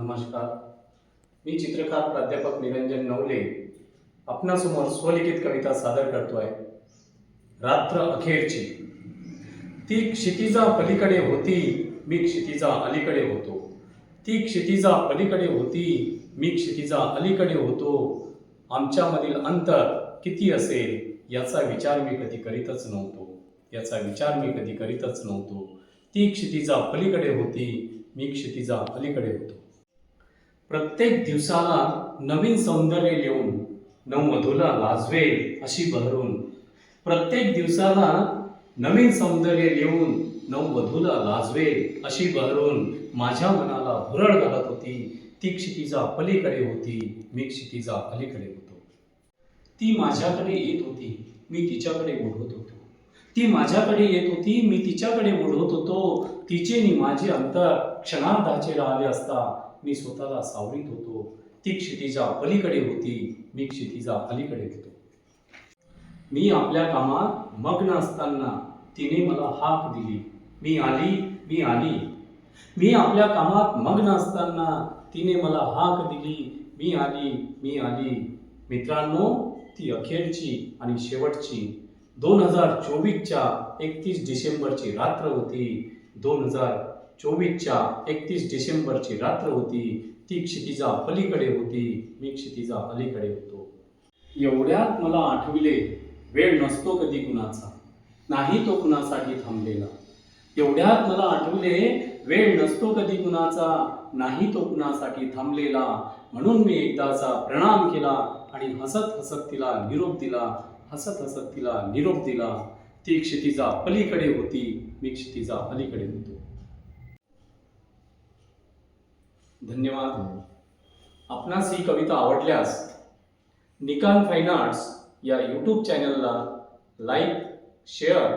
नमस्कार. मी चित्रकार प्राध्यापक निरंजन नवले आपणासमोर स्वलिखित कविता सादर करतो आहे रात्र अखेरची. ती क्षितिजा पलीकडे होती मी क्षितिजा अलीकडे होतो. ती क्षितिजा पलीकडे होती मी क्षितिजा अलीकडे होतो. आमच्यामधील अंतर किती असेल याचा विचार मी कधी करीतच नव्हतो. याचा विचार मी कधी करीतच नव्हतो. ती क्षितिजा पलीकडे होती मी क्षितिजा अलीकडे होतो. प्रत्येक दिवसाला नवीन सौंदर्य लिहून नववधूला लाजवेल अशी बहरून प्रत्येक दिवसाला नवीन सौंदर्य लिहून नववधूला लाजवेल अशी बहरून माझ्या मनाला भुरळ घालत होती. ती क्षितिजा पलीकडे होती मी क्षितिजा अलीकडे होतो. ती माझ्याकडे येत होती मी तिच्याकडे ओढवत होतो. ती माझ्याकडे येत होती मी तिच्याकडे ओढवत होतो. तिचे नि माझे अंतर क्षणार्धाचे राहिले असता मी स्वतःला सावरीत होतो. ती क्षितिजा पलीकडे होती मी क्षितिजा अलीकडे होतो. मी आपल्या कामात मग्न असताना तिने मला हाक दिली. मी आली मी आली. मी आपल्या कामात मग्न असताना तिने मला हाक दिली. मी आली मी आली. मित्रांनो ती अखेरची आणि शेवटची दोन हजार चोवीसच्या एकतीस डिसेंबरची रात्र होती. दोन हजार चोवीसच्या एकतीस डिसेंबरची रात्र होती. ती क्षितिजा पलीकडे होती. मी क्षितिजा अलीकडे होतो. एवढ्यात मला आठविले वेळ नसतो कधी कुणाचा. नाही तो कुणासाठी थांबलेला. एवढ्यात मला आठवले वेळ नसतो कधी कुणाचा. नाही तो कुणासाठी थांबलेला. म्हणून मी एकदाचा प्रणाम केला आणि हसत हसत तिला निरोप दिला. हसत हसत तिला निरोप दिला. ती क्षितिजा पलीकडे होती. मी क्षितिजा अलीकडे होतो. धन्यवाद. आपणास ही कविता आवडल्यास निकाल फाईन आर्ट्स या यूट्यूब चॅनलला लाईक शेअर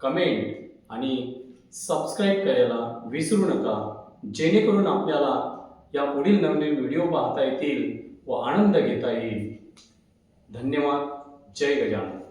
कमेंट आणि सबस्क्राईब करायला विसरू नका. जेणेकरून आपल्याला या पुढील नवीन व्हिडिओ पाहता येतील व आनंद घेता येईल. धन्यवाद. जय गजानन.